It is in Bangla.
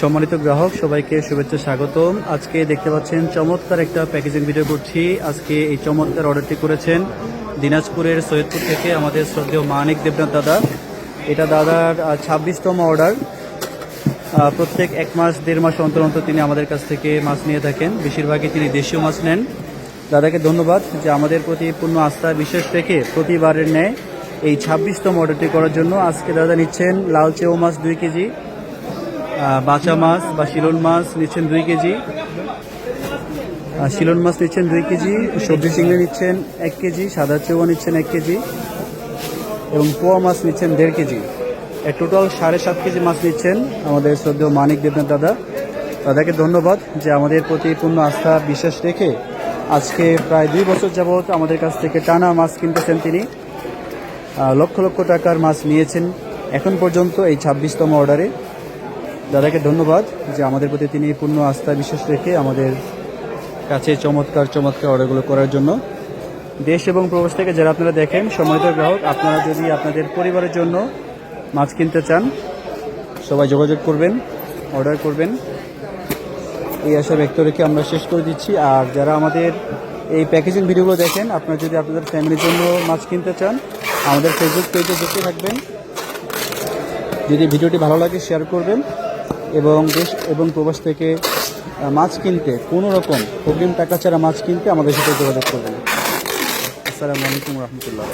সম্মানিত গ্রাহক, সবাইকে শুভেচ্ছা স্বাগতম। আজকে দেখতে পাচ্ছেন চমৎকার একটা প্যাকেজিং ভিডিও করছি। আজকে এই চমৎকার অর্ডারটি করেছেন দিনাজপুরের সৈয়দপুর থেকে আমাদের শ্রদ্ধেয় মানিক দেবনাথ দাদা। এটা দাদার ছাব্বিশতম অর্ডার প্রত্যেক এক মাস, দেড় মাস অন্তর অন্তর তিনি আমাদের কাছ থেকে মাছ নিয়ে থাকেন। বেশিরভাগই তিনি দেশীয় মাছ নেন। দাদাকে ধন্যবাদ যে আমাদের প্রতি পূর্ণ আস্থা বিশেষ রেখে প্রতিবারের ন্যায় এই ছাব্বিশতম অর্ডারটি করার জন্য আজকে দাদা নিচ্ছেন লাল চেউ মাছ দুই কেজি বাঁচা মাছ বা শিলন মাছ নিচ্ছেন দুই কেজি শিলন মাছ নিচ্ছেন দুই কেজি, সবজি চিংড়ি নিচ্ছেন এক কেজি, সাদা চেউয়া নিচ্ছেন এক কেজি এবং পোয়া মাছ নিচ্ছেন দেড় কেজি। টোটাল সাড়ে সাত কেজি মাছ নিচ্ছেন আমাদের শ্রদ্ধেয় মানিক দেবনাথ দাদা। দাদাকে ধন্যবাদ যে আমাদের প্রতি পূর্ণ আস্থা, বিশ্বাস রেখে আজকে প্রায় দুই বছর যাবৎ আমাদের কাছ থেকে টানা মাছ কিনতেছেন তিনি। লক্ষ লক্ষ টাকার মাছ নিয়েছেন এখন পর্যন্ত এই ছাব্বিশতম অর্ডারে। দাদাকে ধন্যবাদ যে আমাদের প্রতি তিনি পূর্ণ আস্থা বিশ্বাস রেখে আমাদের কাছে চমৎকার চমৎকার অর্ডারগুলো করার জন্য। দেশ এবং প্রবাস থেকে যারা আপনারা দেখেন সম্মানিত গ্রাহক, আপনারা যদি আপনাদের পরিবারের জন্য মাছ কিনতে চান, সবাই যোগাযোগ করবেন, অর্ডার করবেন। এই আশা ব্যক্ত রেখে আমরা শেষ করে দিচ্ছি। আর যারা আমাদের এই প্যাকেজিং ভিডিওগুলো দেখেন, আপনারা যদি আপনাদের ফ্যামিলির জন্য মাছ কিনতে চান আমাদের ফেসবুক পেজে দেখতে থাকবেন। যদি ভিডিওটি ভালো লাগে শেয়ার করবেন এবং দেশ এবং প্রবাস থেকে মাছ কিনতে, কোনো রকম অগ্রিম টাকা ছাড়া মাছ কিনতে আমাদের সাথে যোগাযোগ করবেন। আসসালামু আলাইকুম রহমতুল্লাহ।